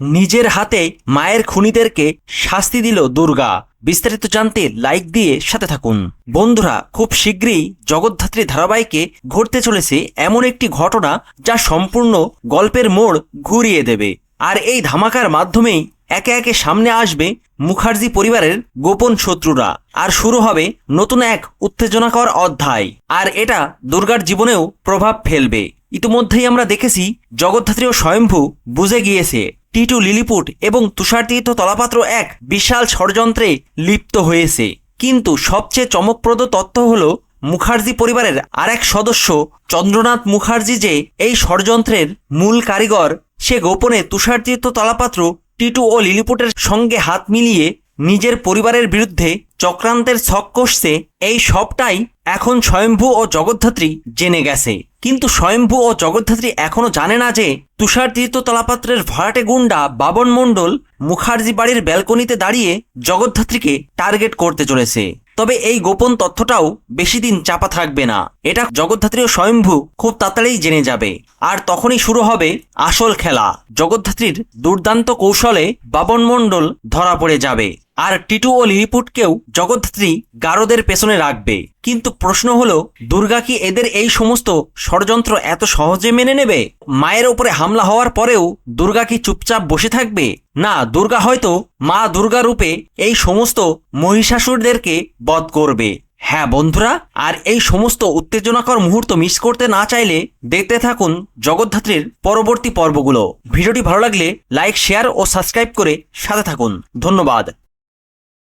নিজের হাতে মায়ের খুনিদেরকে শাস্তি দিল দুর্গা। বিস্তারিত জানতে লাইক দিয়ে সাথে থাকুন। বন্ধুরা, খুব শীঘ্রই জগদ্ধাত্রী ধারাবাহিকে ঘটতে চলেছে এমন একটি ঘটনা যা সম্পূর্ণ গল্পের মোড় ঘুরিয়ে দেবে। আর এই ধামাকার মাধ্যমেই একে একে সামনে আসবে মুখার্জি পরিবারের গোপন শত্রুরা। আর শুরু হবে নতুন এক উত্তেজনাকর অধ্যায়। আর এটা দুর্গার জীবনেও প্রভাব ফেলবে। ইতিমধ্যেই আমরা দেখেছি, জগদ্ধাত্রী ও স্বয়ম্ভু বুঝে গিয়েছে। টিটু লিলিপুট এবং তুষারতীর্থ তলাপাত্র এক বিশাল ষড়যন্ত্রে লিপ্ত হয়েছে। কিন্তু সবচেয়ে চমকপ্রদ তথ্য হল মুখার্জি পরিবারের আরেক সদস্য চন্দ্রনাথ মুখার্জি যে এই ষড়যন্ত্রের মূল কারিগর, সে গোপনে তুষারতীর্থ তলাপাত্র টিটু ও লিলিপুটের সঙ্গে হাত মিলিয়ে নিজের পরিবারের বিরুদ্ধে চক্রান্তের ছক কষছে, এই সবটাই এখন স্বয়ম্ভু ও জগদ্ধাত্রী জেনে গেছে। কিন্তু স্বয়ম্ভু ও জগদ্ধাত্রী এখনও জানে না যে তুষার তীর্থ তলাপাত্রের ভরাটে গুন্ডা বাবন মণ্ডল মুখার্জি বাড়ির ব্যালকনিতে দাঁড়িয়ে জগদ্ধাত্রীকে টার্গেট করতে চলেছে। তবে এই গোপন তথ্যটাও বেশি দিন চাপা থাকবে না। এটা জগদ্ধাত্রী ও স্বয়ম্ভু খুব তাড়াতাড়ি জেনে যাবে। আর তখনই শুরু হবে আসল খেলা। জগদ্ধাত্রীর দুর্দান্ত কৌশলে বাবন মণ্ডল ধরা পড়ে যাবে। আর টিটু ও লিলিপুটকেও জগদ্ধাত্রী গারদের পেছনে রাখবে। কিন্তু প্রশ্ন হলো, দুর্গা কি এদের এই সমস্ত ষড়যন্ত্র এত সহজে মেনে নেবে? মায়ের ওপরে হামলা হওয়ার পরেও দুর্গা কি চুপচাপ বসে থাকবে? না, দুর্গা হয়তো মা দুর্গা রূপে এই সমস্ত মহিষাসুরদেরকে বধ করবে। হ্যাঁ বন্ধুরা, আর এই সমস্ত উত্তেজনাকর মুহূর্ত মিস করতে না চাইলে দেখতে থাকুন জগদ্ধাত্রীর পরবর্তী পর্বগুলো। ভিডিওটি ভালো লাগলে লাইক, শেয়ার ও সাবস্ক্রাইব করে সাথে থাকুন। ধন্যবাদ।